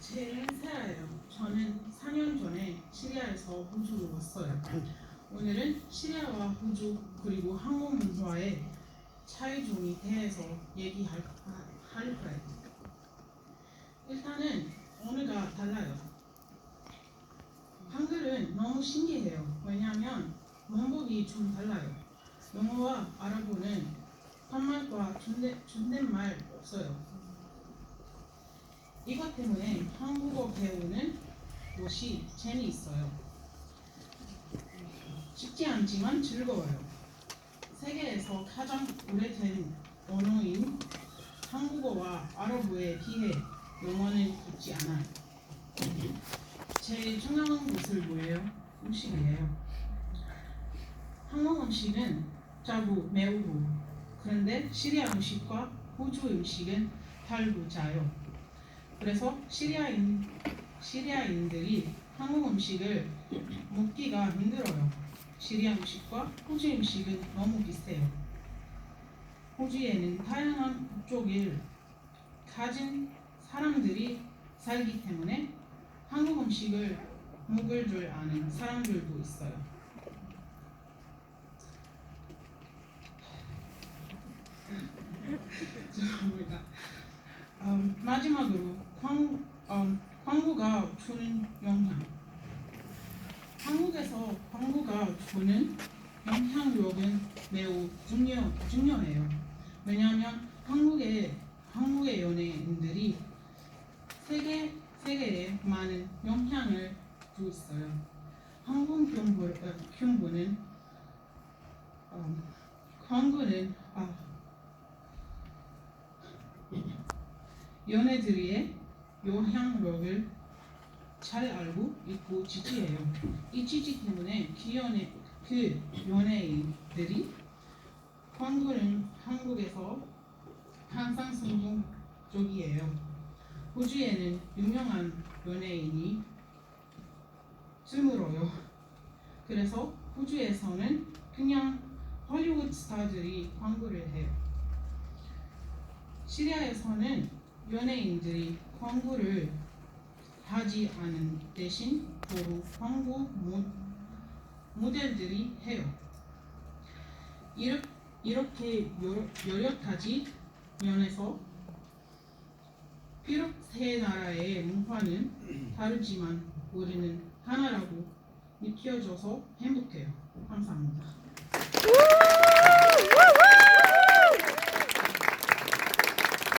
제 세라예요. 저는 4년 전에 시리아에서 호주로 왔어요. 오늘은 시리아와 호주 그리고 한국 문화의 차이점에 대해서 얘기할 하- 할 거예요. 일단은 언어가 달라요. 한글은 너무 신기해요. 왜냐하면 문법이 좀 달라요. 영어와 아랍어는 반말과 존댓, 존댓말 없어요. 이것 때문에 한국어 배우는 것이 재미있어요. 쉽지 않지만 즐거워요. 세계에서 가장 오래된 언어인 한국어와 아랍어에 비해 영어는 있지 않아요. 제일 중요한 것은 뭐예요? 음식이에요. 한국 음식은 짜고 매우고 그런데 시리아 음식과 호주 음식은 달고 짜요. 그래서 시리아인 시리아인들이 한국 음식을 먹기가 힘들어요. 시리아 음식과 호주 음식은 너무 비슷해요. 호주에는 다양한 국적을 가진 사람들이 살기 때문에 한국 음식을 먹을 줄 아는 사람들도 있어요. 죄송합니다. 음, 마지막으로 광, 음, 광고가 주는 영향. 한국에서 광고가 주는 영향력은 매우 중요, 중요해요. 왜냐하면 한국의 한국의 연예인들이 세계 세계에 많은 영향을 주고 있어요. 한국 정부 어, 정부는 음, 광고는 아, 연예들의 영향력을 잘 알고 있고 지지해요. 이 지지 때문에 그 연예 그 연예인들이 광고는 한국에서 항상 성공적이에요. 호주에는 유명한 연예인이 드물어요. 그래서 호주에서는 그냥 헐리우드 스타들이 광고를 해요. 시리아에서는 연예인들이 광고를 하지 않은 대신 주로 광고 모, 모델들이 해요. 이렇게, 이렇게 가지 면에서 비록 세 나라의 문화는 다르지만 우리는 하나라고 느껴져서 행복해요. 감사합니다. 우!